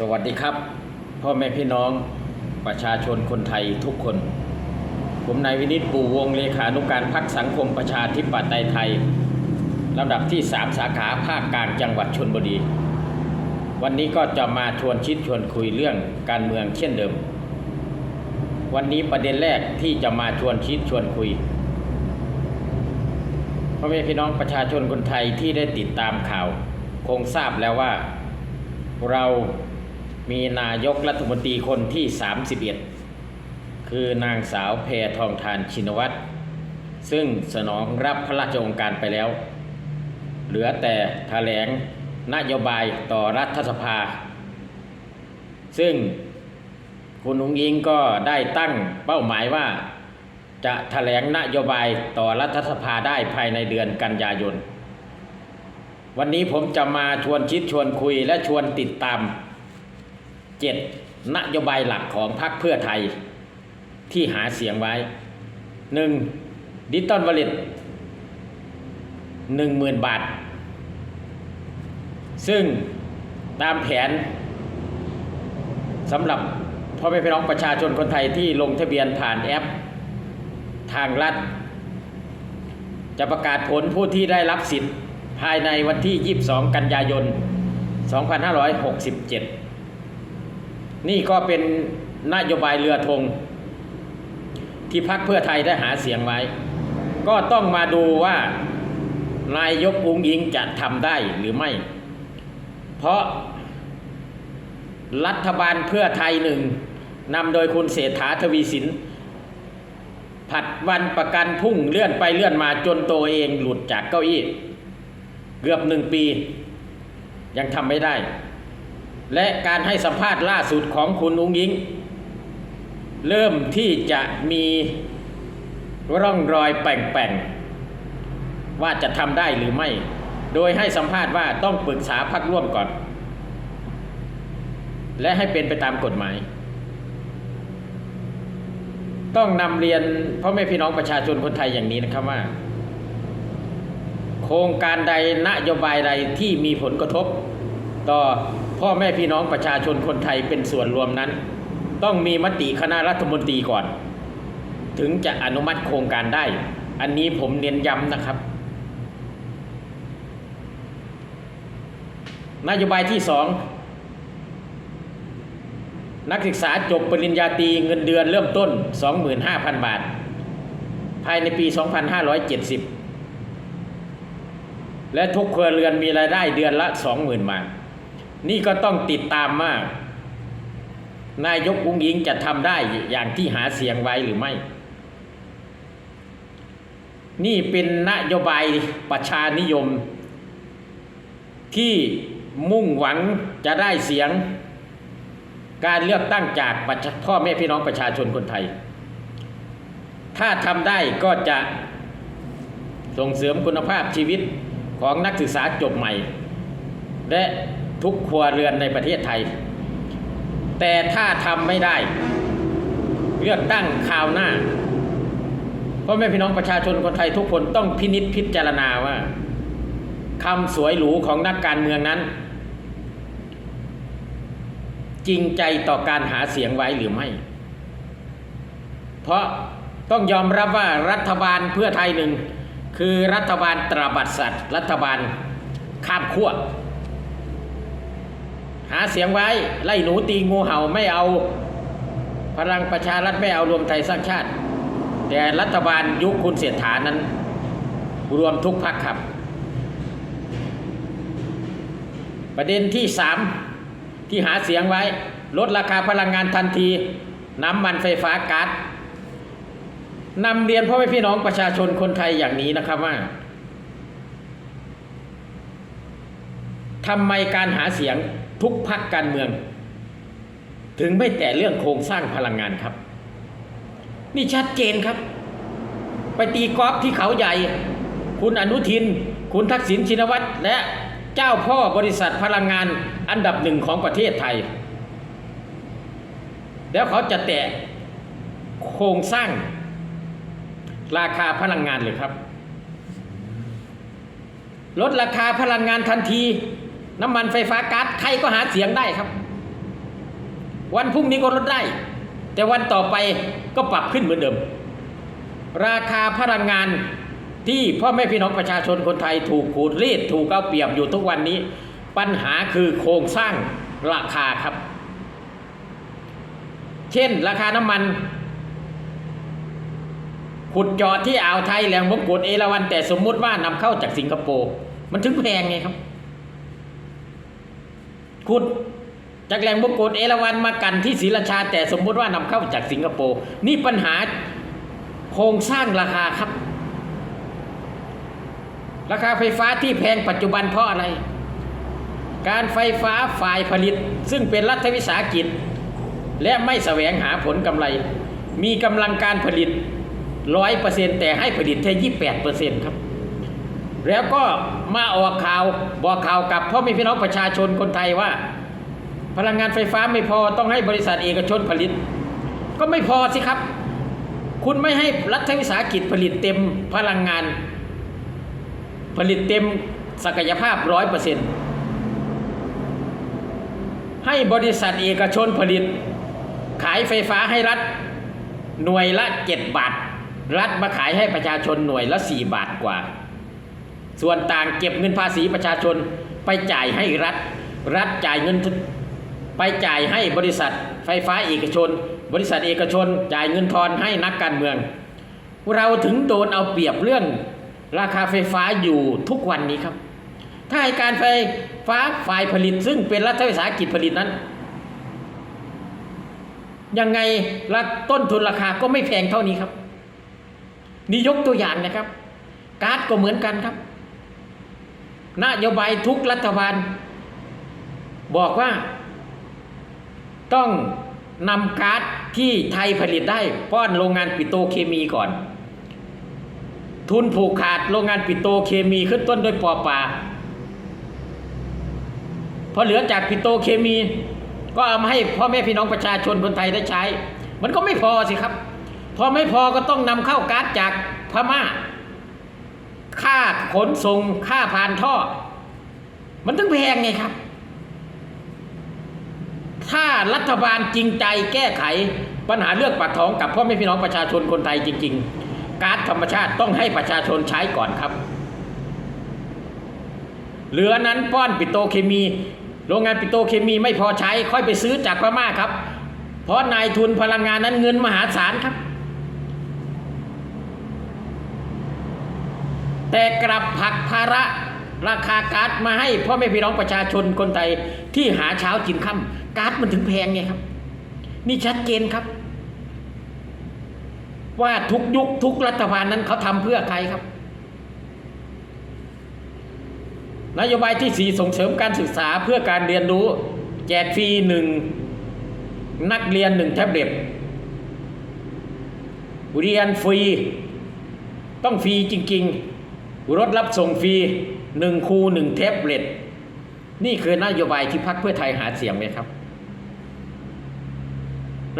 สวัสดีครับ พ่อแม่พี่น้องประชาชนคนไทยทุกคน ผมนายวินิตปูวงเลขานุการพักสังคมประชาธิปไตยไทยลำดับที่ 3 สาขาภาคกลางจังหวัดชนบุรี วันนี้ก็จะมาชวนชิดชวนคุยเรื่องการเมืองเช่นเดิม วันนี้ประเด็นแรกที่จะมาชวนชิดชวนคุยพ่อแม่พี่น้องประชาชนคนไทยที่ได้ติดตามข่าว คงทราบแล้วว่าเรา มีนายกรัฐมนตรีคนที่ 31 คือนางสาวแพทองทานชินวัตร ซึ่งสนองรับพระราชโองการไปแล้ว เหลือแต่แถลงนโยบายต่อรัฐสภา ซึ่งคุณนุงยิงก็ได้ตั้งเป้าหมายว่า จะแถลงนโยบายต่อรัฐสภาได้ภายในเดือนกันยายน วันนี้ผมจะมาชวนคิดชวนคุยและชวนติดตาม เจ็ดนโยบายหลักของพรรคเพื่อไทยที่หาเสียงไว้หนึ่งดิจิตอลวอลเล็ตหนึ่งหมื่นบาท ซึ่งตามแผนสำหรับพ่อแม่พี่น้องประชาชนคนไทยที่ลงทะเบียนผ่านแอป ทางรัฐ จะประกาศผลผู้ที่ได้รับสิทธิ์ ภายในวันที่ 22 กันยายน 2567 นี่ก็เป็นนโยบายเรือธงที่พรรคเพื่อไทยได้หาเสียงไว้ ก็ต้องมาดูว่านายกอุ้งยิงจะทำได้หรือไม่ เพราะรัฐบาลเพื่อไทยหนึ่งนำโดยคุณเศรษฐาทวีสิน ผัดวันประกันพุ่งเลื่อนไปเลื่อนมาจนตัวเองหลุดจากเก้าอี้ เกือบหนึ่งปี ยังทำไม่ได้ และการให้สัมภาษณ์ล่าสุดของคุณอุ้งยิง เริ่มที่จะมีร่องรอยแป่งๆ ว่าจะทำได้หรือไม่ โดยให้สัมภาษณ์ว่าต้องปรึกษาพักร่วมก่อน และให้เป็นไปตามกฎหมาย ต้องนำเรียนพ่อแม่พี่น้องประชาชนคนไทยอย่างนี้นะครับว่า โครงการใดนโยบายใดที่มีผลกระทบต่อ พ่อแม่พี่น้องประชาชนคนไทยเป็นส่วนรวมนั้น ต้องมีมติคณะรัฐมนตรีก่อน ถึงจะอนุมัติโครงการได้ อันนี้ผมเน้นย้ำนะครับ นโยบายที่สองนักศึกษาจบปริญญาตรีเงินเดือนเริ่มต้น 25,000 บาท ภายในปี 2570 และทุกครัวเรือนมีรายได้เดือนละ 20,000 บาท นี่ก็ต้องติดตามว่านายกอุ้งยิงจะทำได้อย่างที่หาเสียงไว้หรือไม่ นี่เป็นนโยบายประชานิยม ที่มุ่งหวังจะได้เสียง การเลือกตั้งจากพ่อแม่พี่น้องประชาชนคนไทย ถ้าทำได้ก็จะส่งเสริมคุณภาพชีวิตของนักศึกษาจบใหม่ และ ทุกครัวเรือนในประเทศไทย แต่ถ้าทำไม่ได้ เลือกตั้งคราวหน้าพ่อแม่พี่น้องประชาชนคนไทยทุกคนต้องพินิษพิจารณาว่าคำสวยหรูของนักการเมืองนั้น จริงใจต่อการหาเสียงไว้หรือไม่ เพราะต้องยอมรับว่ารัฐบาลเพื่อไทยหนึ่ง คือรัฐบาลตราบัดสัตว์ รัฐบาลข้ามขั้ว หาเสียงไว้ ไล่หนูตีงูเห่าไม่เอา พลังประชารัฐไม่เอารวมไทยสร้างชาติ แต่รัฐบาลยุคคุณเสียฐานั้น รวมทุกพักครับ ประเด็นที่สามที่หาเสียงไว้ ลดราคาพลังงานทันที น้ำมันไฟฟ้าก๊าซนำเรียนพ่อแม่พี่น้องประชาชนคนไทยอย่างนี้นะครับว่าทำไมการหาเสียง ทุกพักการเมือง ถึงไม่แต่เรื่องโครงสร้างพลังงานครับ นี่ชัดเจนครับ ไปตีกอล์ฟที่เขาใหญ่ คุณอนุทิน คุณทักษิณชินวัตรและเจ้าพ่อบริษัทพลังงานอันดับหนึ่งของประเทศไทย แล้วเขาจะแตะโครงสร้างราคาพลังงานเลยครับ ลดราคาพลังงานทันที น้ำมันไฟฟ้าก๊าซใครก็หาเสียงได้ครับ วันพรุ่งนี้ก็ลดได้ แต่วันต่อไปก็ปรับขึ้นเหมือนเดิม ราคาพลังงานที่พ่อแม่พี่น้องประชาชนคนไทยถูกขูดรีดถูกเอาเปรียบอยู่ทุกวันนี้ ปัญหาคือโครงสร้างราคาครับ เช่น ราคาน้ำมัน ขุดจาะที่อ่าวไทยแหลมมงกุฎเอราวันแต่สมมุติว่านำเข้าจากสิงคโปร์มันถึงแพงไงครับ ขุดจากแหล่งมงกฎเอราวันมากันที่ศรีราชา แต่สมมุติว่านำเข้าจากสิงคโปร์นี่ปัญหาโครงสร้างราคาครับ ราคาไฟฟ้าที่แพงปัจจุบันเพราะอะไร การไฟฟ้าฝ่ายผลิต ซึ่งเป็นรัฐวิสาหกิจ และไม่แสวงหาผลกำไร มีกำลังการผลิตร้อยเปอร์เซ็นแต่ให้ผลิตแค่ยี่แปดเปอร์เซ็นครับ แล้วก็มาออกข่าวบอกข่าวกับพ่อแม่พี่น้องประชาชนคนไทยว่า พลังงานไฟฟ้าไม่พอต้องให้บริษัทเอกชนผลิต ก็ไม่พอสิครับ คุณไม่ให้รัฐวิสาหกิจผลิตเต็มพลังงาน ผลิตเต็มศักยภาพร้อยเปอร์เซ็นต์ให้บริษัทเอกชนผลิต ขายไฟฟ้าให้รัฐ หน่วยละเจ็ดบาท รัฐมาขายให้ประชาชนหน่วยละสี่บาทกว่า ส่วนต่างเก็บเงินภาษีประชาชนไปจ่ายให้รัฐ รัฐจ่ายเงินไปจ่ายให้บริษัท ไฟฟ้าเอกชน บริษัทเอกชน จ่ายเงินทอนให้นักการเมือง เราถึงโดนเอาเปรียบเรื่องราคาไฟฟ้าอยู่ทุกวันนี้ครับ ถ้าให้การไฟฟ้าฝ่ายผลิตซึ่งเป็นรัฐวิสาหกิจผลิตนั้น ยังไงราต้นทุนราคาก็ไม่แพงเท่านี้ครับ นี่ยกตัวอย่างนะครับก๊าซก็เหมือนกันครับ นโยบายทุกรัฐบาล บอกว่า ต้องนำก๊าซที่ไทยผลิตได้ป้อนโรงงานปิโตเคมีก่อน ทุนผูกขาดโรงงานปิโตเคมีขึ้นต้นด้วยปอปลาพอเหลือจากปิโตเคมี ก็เอามาให้พ่อแม่พี่น้องประชาชนคนไทยได้ใช้ มันก็ไม่พอสิครับ พอไม่พอก็ต้องนำเข้าก๊าซจากพม่า ค่าขนส่งค่าผ่านท่อ มันต้องแพงไงครับ ถ้ารัฐบาลจริงใจแก้ไขปัญหาเรื่องปากท้องกับพ่อแม่พี่น้องประชาชนคนไทยจริง ๆก๊าซธรรมชาติต้องให้ประชาชนใช้ก่อนครับ เหลือนั้นป้อนปิโตรเคมี โรงงานปิโตรเคมีไม่พอใช้ค่อยไปซื้อจากพม่าครับ เพราะนายทุนพลังงานนั้นเงินมหาศาลครับ แต่กลับผักภาระราคาก๊าซมาให้พ่อแม่พี่น้องประชาชนคนไทยที่หาเช้ากินค่ำก๊าซมันถึงแพงไงครับ นี่ชัดเจนครับ ว่าทุกยุคทุกรัฐบาลนั้นเขาทำเพื่อใครครับ นโยบายที่สี่ส่งเสริมการศึกษาเพื่อการเรียนรู้ แจกฟรีหนึ่งนักเรียนหนึ่งแท็บเล็ตเรียนฟรี ต้องฟรีจริง ๆ รถรับส่งฟรีหนึ่งคูหนึ่งแท็บเล็ตนี่คือนโยบายที่พรรคเพื่อไทยหาเสียงไหมครับ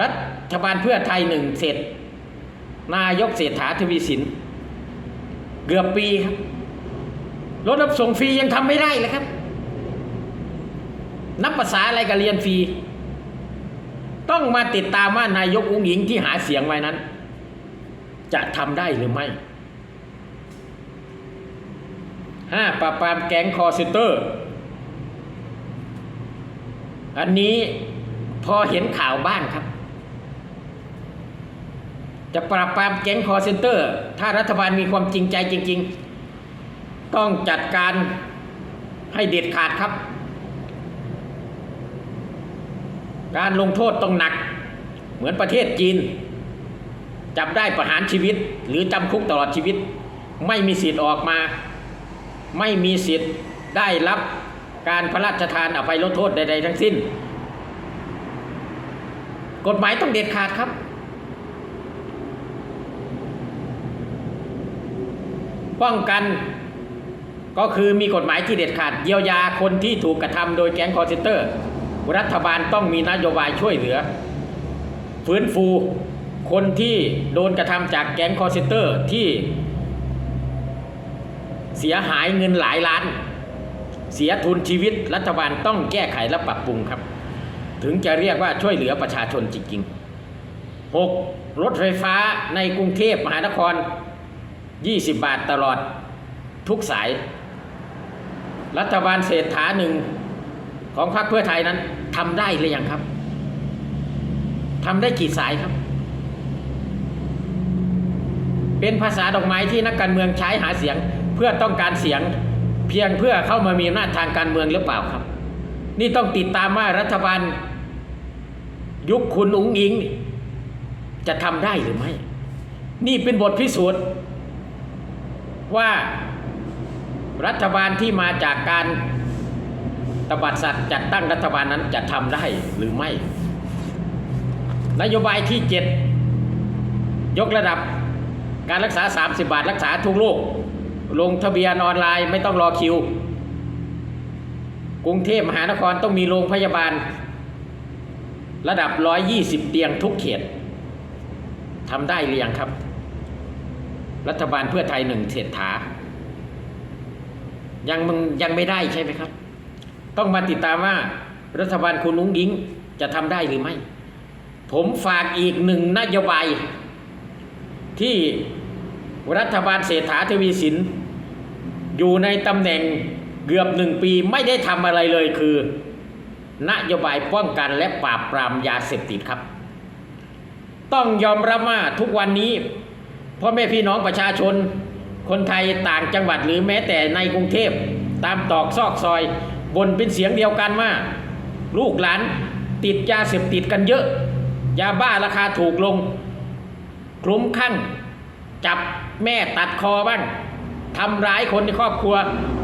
รัฐบาลเพื่อไทยหนึ่งเสร็จ นายกเศรษฐาทวีสิน เกือบปีครับรถรับส่งฟรียังทำไม่ได้เลยครับ นับภาษาอะไรกับเรียนฟรีต้องมาติดตามว่านายกอุ้งหญิงที่หาเสียงไว้นั้น จะทำได้หรือไม่ ห้าปราบปรามแก๊งคอร์เซนเตอร์ อันนี้พอเห็นข่าวบ้างครับ จะปราบปรามแก๊งคอร์เซนเตอร์ ถ้ารัฐบาลมีความจริงใจจริง ๆ ต้องจัดการให้เด็ดขาดครับ การลงโทษต้องหนัก เหมือนประเทศจีนจับได้ประหารชีวิต หรือจำคุกตลอดชีวิต ไม่มีสิทธิ์ออกมา ไม่มีสิทธิ์ได้รับการพระราชทานอภัยลดโทษใด ๆ ทั้งสิ้น กฎหมายต้องเด็ดขาดครับ ป้องกันก็คือมีกฎหมายที่เด็ดขาดเยียวยาคนที่ถูกกระทำโดยแก๊งคอร์เซนเตอร์ รัฐบาลต้องมีนโยบายช่วยเหลือ ฟื้นฟูคนที่โดนกระทำจากแก๊งคอร์เซนเตอร์ที่ เสียหายเงินหลายล้าน เสียทุนชีวิตรัฐบาลต้องแก้ไขและปรับปรุงครับ ถึงจะเรียกว่าช่วยเหลือประชาชนจริงๆ 6. รถไฟฟ้าในกรุงเทพมหานคร 20 บาทตลอดทุกสาย รัฐบาลเศรษฐาหนึ่งของพรรคเพื่อไทยนั้นทำได้หรือยังครับทำได้กี่สายครับ เป็นภาษาดอกไม้ที่นักการเมืองใช้หาเสียง เพื่อต้องการเสียงเพียงเพื่อเข้ามามีอำนาจทางการเมืองหรือเปล่าครับ นี่ต้องติดตามว่ารัฐบาล ยุคคุณอุ๋งอิง จะทำได้หรือไม่ นี่เป็นบทพิสูจน์ ว่ารัฐบาลที่มาจากการตบัดสัตว์จัดตั้งรัฐบาลนั้นจะทำได้หรือไม่ นโยบายที่เจ็ดยกระดับการรักษา 30 บาทรักษาทุกโรค ลงทะเบียนออนไลน์ไม่ต้องรอคิว กรุงเทพมหานครต้องมีโรงพยาบาล ระดับ 120 เตียงทุกเขตทำได้หรือยังครับ รัฐบาลเพื่อไทยหนึ่งเศรษฐา ยังมึงยังไม่ได้ใช่ไหมครับ ต้องมาติดตามว่า รัฐบาลคุณนุ้งยิงจะทำได้หรือไม่ ผมฝากอีกหนึ่งนโยบายที่รัฐบาลเศรษฐาทวีสิน อยู่ในตำแหน่งเกือบหนึ่งปีไม่ได้ทำอะไรเลยคือ นโยบายป้องกันและปราบปรามยาเสพติดครับ ต้องยอมรับว่าทุกวันนี้พ่อแม่พี่น้องประชาชน คนไทยต่างจังหวัดหรือแม้แต่ในกรุงเทพตามตอกซอกซอยบนเป็นเสียงเดียวกันว่า ลูกหลานติดยาเสพติดกันเยอะ ยาบ้าราคาถูกลง คลุ้มคลั่งจับแม่ตัดคอบ้าง ทำร้ายคนในครอบครัว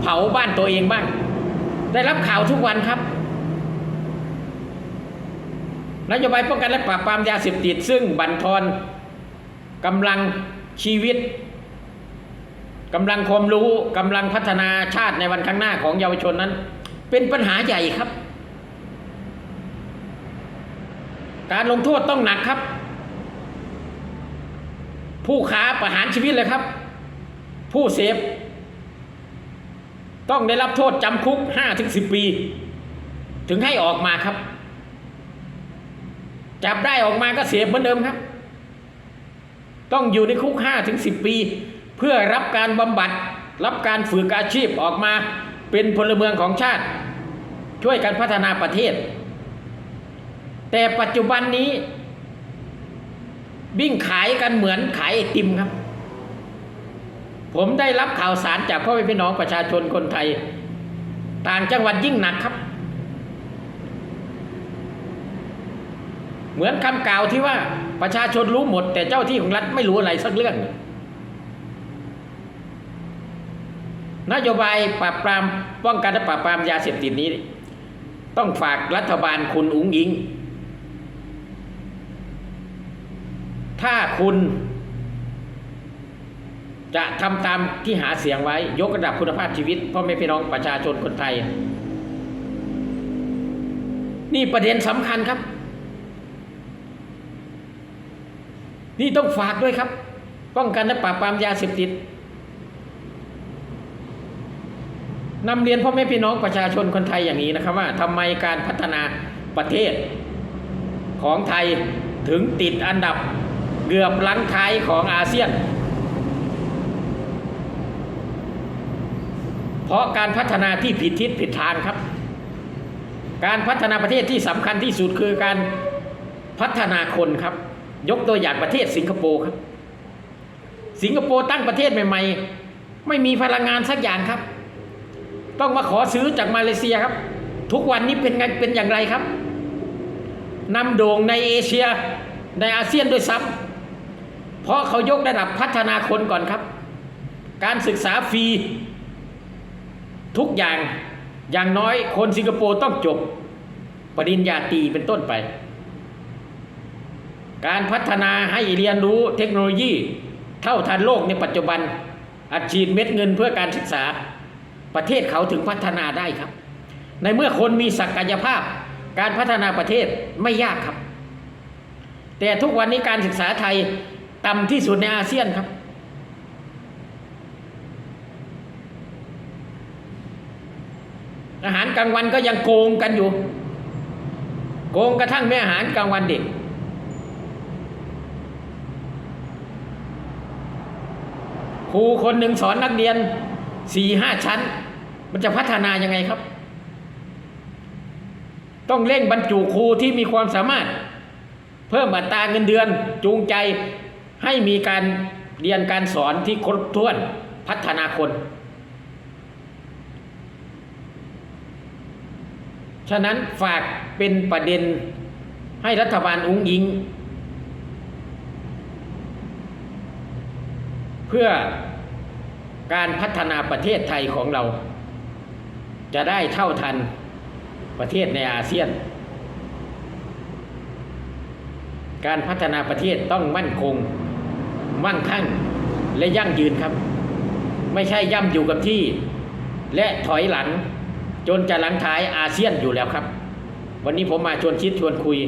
เผาบ้านตัวเองบ้าง ได้รับข่าวทุกวันครับนโยบายป้องกันและปราบปรามยาเสพติดซึ่งบั่นทอนกำลังชีวิตกำลังความรู้กำลังพัฒนาชาติในวันข้างหน้าของเยาวชนนั้น เป็นปัญหาใหญ่ครับ การลงโทษต้องหนักครับ ผู้ค้าประหารชีวิตเลยครับ ผู้เสพต้องได้รับโทษจำคุกห้าถึงสิบปี ถึงให้ออกมาครับ จับได้ออกมาก็เสพเหมือนเดิมครับ ต้องอยู่ในคุกห้าถึงสิบปี เพื่อรับการบำบัด รับการฝึกอาชีพออกมาเป็นพลเมืองของชาติ ช่วยกันพัฒนาประเทศ แต่ปัจจุบันนี้วิ่งขายกันเหมือนขายไอติมครับ ผมได้รับข่าวสารจากพ่อแม่พี่น้องประชาชนคนไทย ต่างจังหวัดยิ่งหนักครับ เหมือนคำกล่าวที่ว่าประชาชนรู้หมด แต่เจ้าที่ของรัฐไม่รู้อะไรสักเรื่อง นโยบายปราบปรามป้องกันและปราบปรามยาเสพติดนี้ ต้องฝากรัฐบาลคุณอุ๋งอิง ถ้าคุณ จะทำตามที่หาเสียงไว้ ยกระดับคุณภาพชีวิตพ่อแม่พี่น้องประชาชนคนไทย นี่ประเด็นสำคัญครับ นี่ต้องฝากด้วยครับ ป้องกันและปราบปรามยาเสพติดนำเรียนพ่อแม่พี่น้องประชาชนคนไทยอย่างนี้นะครับว่าทำไมการพัฒนาประเทศ ของไทยถึงติดอันดับเกือบลังท้ายของอาเซียน เพ ราะการพัฒนาที่ผิดทิศผิดทางครับ การพัฒนาประเทศที่สำคัญที่สุดคือการพัฒนาคนครับ ยกตัวอย่างประเทศสิงคโปร์ครับ สิงคโปร์ตั้งประเทศใหม่ๆ ไม่มีพลังงานสักอย่างครับ ต้องมาขอซื้อจากมาเลเซียครับ ทุกวันนี้เป็นไงเป็นอย่างไรครับนำโด่งในเอเชียในอาเซียนด้วยซ้ำเพราะเขายกระดับพัฒนาคนก่อนครับ การศึกษาฟรี ทุกอย่างอย่างน้อยคนสิงคโปร์ต้องจบ ปริญญาตรีเป็นต้นไป การพัฒนาให้เรียนรู้เทคโนโลยีเท่าทันโลกในปัจจุบันอัดฉีดเม็ดเงินเพื่อการศึกษา ประเทศเขาถึงพัฒนาได้ครับ ในเมื่อคนมีศักยภาพ การพัฒนาประเทศไม่ยากครับ แต่ทุกวันนี้การศึกษาไทยต่ำที่สุดในอาเซียนครับ อาหารกลางวันก็ยังโกงกันอยู่ โกงกระทั่งแม่อาหารกลางวันเด็ก ครูคนหนึ่งสอนนักเรียนสี่ห้าชั้น มันจะพัฒนายังไงครับ ต้องเร่งบรรจุครูที่มีความสามารถ เพิ่มอัตราเงินเดือนจูงใจให้มีการเรียนการสอนที่ครบถ้วนพัฒนาคน ฉะนั้นฝากเป็นประเด็นให้รัฐบาลอุ้งอิง เพื่อการพัฒนาประเทศไทยของเรา จะได้เท่าทันประเทศในอาเซียน การพัฒนาประเทศต้องมั่นคง มั่งคั่ง และยั่งยืนครับ ไม่ใช่ย่ำอยู่กับที่ และถอยหลัง จนจะหลังท้ายอาเซียนอยู่แล้วครับ วันนี้ผมมาชวนคิดชวนคุย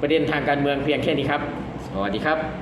ประเด็นทางการเมืองเพียงแค่นี้ครับ สวัสดีครับ